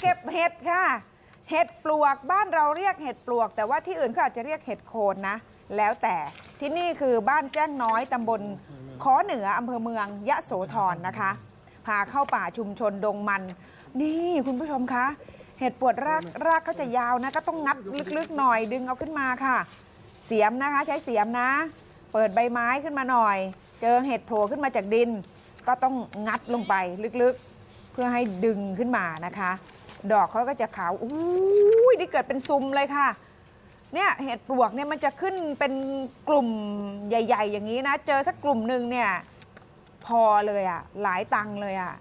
เก็บเห็ดค่ะ เห็ดปลวกบ้านเราเรียกเห็ดปลวก แต่ว่าที่อื่นเขาอาจจะเรียกเห็ดโคนนะ แล้วแต่ที่นี่คือบ้านแจ้งน้อยตำบลขอเหนืออำเภอเมืองยะโสธรนะคะ พาเข้าป่าชุมชนดงมัน นี่คุณผู้ชมคะ เห็ดปวดรากรากเขาจะยาวนะ ก็ต้องงัดลึกๆหน่อยดึงเอาขึ้นมาค่ะ เสียมนะคะใช้เสียมนะ เปิดใบไม้ขึ้นมาหน่อย เจอเห็ดโผล่ขึ้นมาจากดิน ก็ต้องงัดลงไปลึกๆ เพื่อให้ดึงขึ้นมานะคะ ดอกเขาก็จะขาวอุ้ยนี่เกิดเป็นซุมเลยค่ะ เนี่ยเห็ดปลวกเนี่ยมันจะขึ้นเป็นกลุ่มใหญ่ ๆ อย่างนี้นะ เจอสักกลุ่มหนึ่งเนี่ยพอเลยอะ่ะ หลายตังเลยอะ่ะ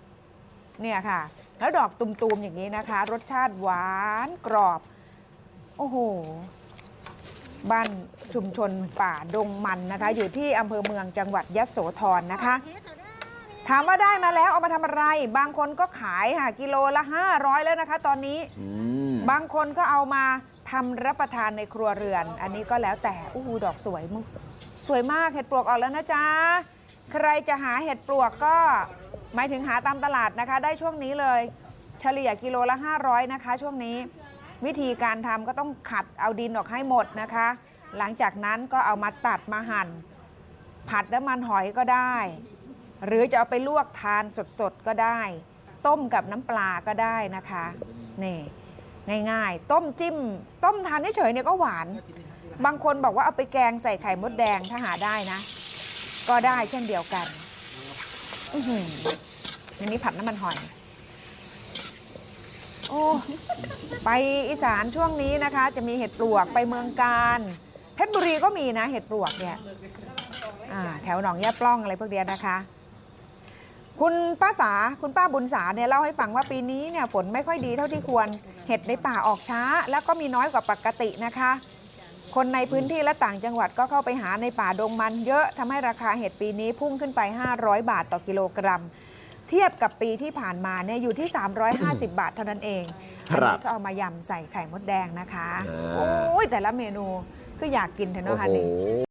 เนี่ยค่ะ แล้วดอกตุมๆอย่างนี้นะคะ รสชาติหวานกรอบ โอ้โห บ้านชุมชนป่าดงมันนะคะ อยู่ที่อำเภอเมืองจังหวัดยะโสธรนะคะ ถามว่าได้มาแล้วเอามาทำอะไร บางคนก็ขายค่ะกิโลละ 500 แล้วนะคะ ตอนนี้ อืมบางคนก็เอามาทำรับประทานในครัวเรือน อันนี้ก็แล้วแต่อู้หูดอกสวยมุกสวยมากเห็ดปลวกออกแล้วนะจ๊ะ ใครจะหาเห็ดปลวกก็หมายถึงหาตามตลาดนะคะ ได้ช่วงนี้เลย เฉลี่ยกิโลละ 500 นะคะ ช่วงนี้ วิธีการทำก็ต้องขัดเอาดินออกให้หมดนะคะ หลังจากนั้นก็เอามาตัดมาหั่น ผัดน้ำมันหอยก็ได้ หรือจะเอาไปลวกทานสดๆก็ได้ ต้มกับน้ำปลาก็ได้นะคะนี่ง่ายๆ ต้มจิ้ม ต้มทานเฉยๆเนี่ยก็หวาน บางคนบอกว่าเอาไปแกงใส่ไข่มดแดงถ้าหาได้นะ ก็ได้เช่นเดียวกันอือหืออันนี้ผัดน้ำมันหอยโอ้ไปอีสานช่วงนี้นะคะ จะมีเห็ดปลวกไปเมืองการเพชรบุรีก็มีนะ เห็ดปลวกเนี่ยแถวหนองยาปล้องอะไรพวกเนี้ยนะคะ คุณป้าสาคุณป้าบุญสาเนี่ยเล่าให้ฟังว่าปีนี้เนี่ยฝนไม่ค่อยดีเท่าที่ควร เห็ดในป่าออกช้า แล้วก็มีน้อยกว่าปกตินะคะ คนในพื้นที่และต่างจังหวัดก็เข้าไปหาในป่าดงมันเยอะทำให้ราคาเห็ดปีนี้พุ่งขึ้นไป 500 บาทต่อกิโลกรัม เทียบกับปีที่ผ่านมาเนี่ยอยู่ที่ 350 บาทเท่านั้นเองคอันรับนี้ก็เอามายำใส่ไข่มดแดงนะคะอ่าโอ้ยแต่ละเมนูคืออยากกินเถอะโอ้เนาะค่ะโหนี่